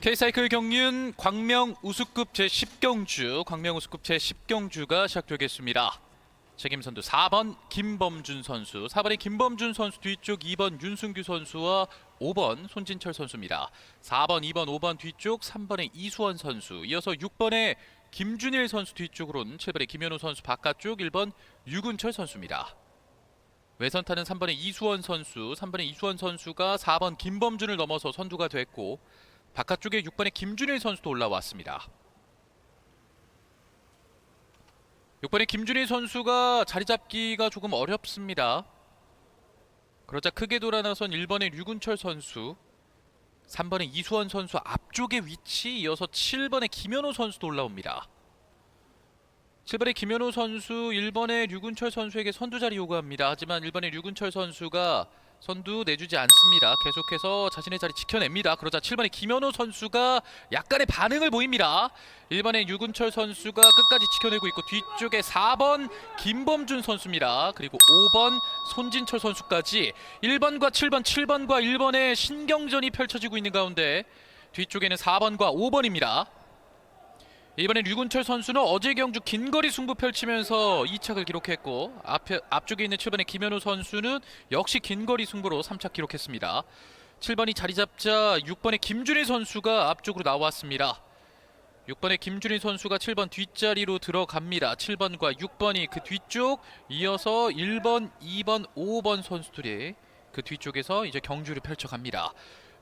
K사이클 경륜 광명 우수급 제10경주 광명 우수급 제10경주가 시작되겠습니다. 책임 선두 4번 김범준 선수, 4번의 김범준 선수 뒤쪽 2번 윤승규 선수와 5번 손진철 선수입니다. 4번, 2번, 5번 뒤쪽 3번의 이수원 선수, 이어서 6번의 김준일 선수 뒤쪽으로는 7번의 김현우 선수 바깥쪽 1번 유근철 선수입니다. 외선 타는 3번의 이수원 선수, 3번의 이수원 선수가 4번 김범준을 넘어서 선두가 됐고 바깥쪽에 6번의 김준일 선수도 올라왔습니다. 6번의 김준일 선수가 자리 잡기가 조금 어렵습니다. 그러자 크게 돌아 나선 1번의 류근철 선수, 3번의 이수원 선수 앞쪽의 위치 이어서 7번의 김현우 선수도 올라옵니다. 7번의 김현우 선수, 1번의 류근철 선수에게 선두 자리 요구합니다. 하지만 1번의 류근철 선수가 선두 내주지 않습니다. 계속해서 자신의 자리 지켜냅니다. 그러자 7번의 김현우 선수가 약간의 반응을 보입니다. 1번의 류근철 선수가 끝까지 지켜내고 있고 뒤쪽에 4번 김범준 선수입니다. 그리고 5번 손진철 선수까지 1번과 7번, 7번과 1번의 신경전이 펼쳐지고 있는 가운데 뒤쪽에는 4번과 5번입니다. 이번엔 류근철 선수는 어제 경주 긴거리 승부 펼치면서 2착을 기록했고 앞에, 앞쪽에 있는 7번의 김현우 선수는 역시 긴거리 승부로 3착 기록했습니다. 7번이 자리 잡자 6번의 김준희 선수가 앞쪽으로 나왔습니다. 6번의 김준희 선수가 7번 뒷자리로 들어갑니다. 7번과 6번이 그 뒤쪽 이어서 1번, 2번, 5번 선수들이 그 뒤쪽에서 이제 경주를 펼쳐갑니다.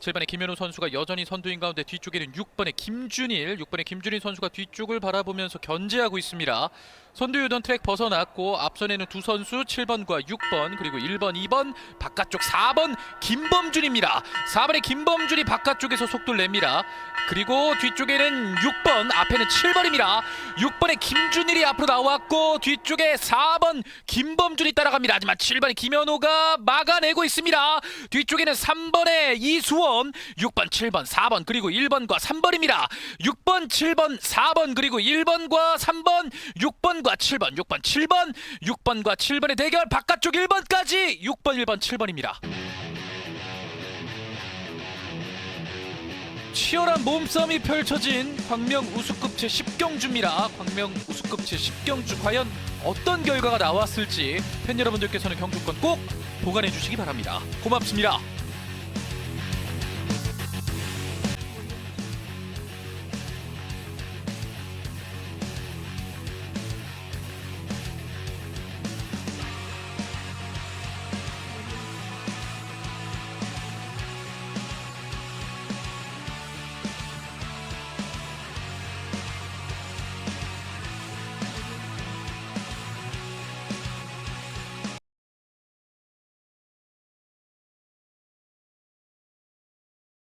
7번의 김현우 선수가 여전히 선두인 가운데 뒤쪽에는 6번의 김준일, 6번의 김준일 선수가 뒤쪽을 바라보면서 견제하고 있습니다. 선두 유던 트랙 벗어났고 앞선에는 두 선수 7번과 6번 그리고 1번, 2번 바깥쪽 4번 김범준입니다. 4번의 김범준이 바깥쪽에서 속도를 냅니다. 그리고 뒤쪽에는 6번, 앞에는 7번입니다. 6번의 김준일이 앞으로 나왔고 뒤쪽에 4번 김범준이 따라갑니다. 하지만 7번의 김현우가 막아내고 있습니다. 뒤쪽에는 3번의 이수원, 6번, 7번, 4번 그리고 1번과 3번입니다. 6번, 7번, 4번 그리고 1번과 3번, 6번과 7번, 6번, 7번, 6번과 7번의 대결 바깥쪽 1번까지 6번, 1번, 7번입니다. 치열한 몸싸움이 펼쳐진 광명 우수급 제10경주입니다. 광명 우수급 제10경주 과연 어떤 결과가 나왔을지 팬 여러분들께서는 경주권 꼭 보관해 주시기 바랍니다. 고맙습니다.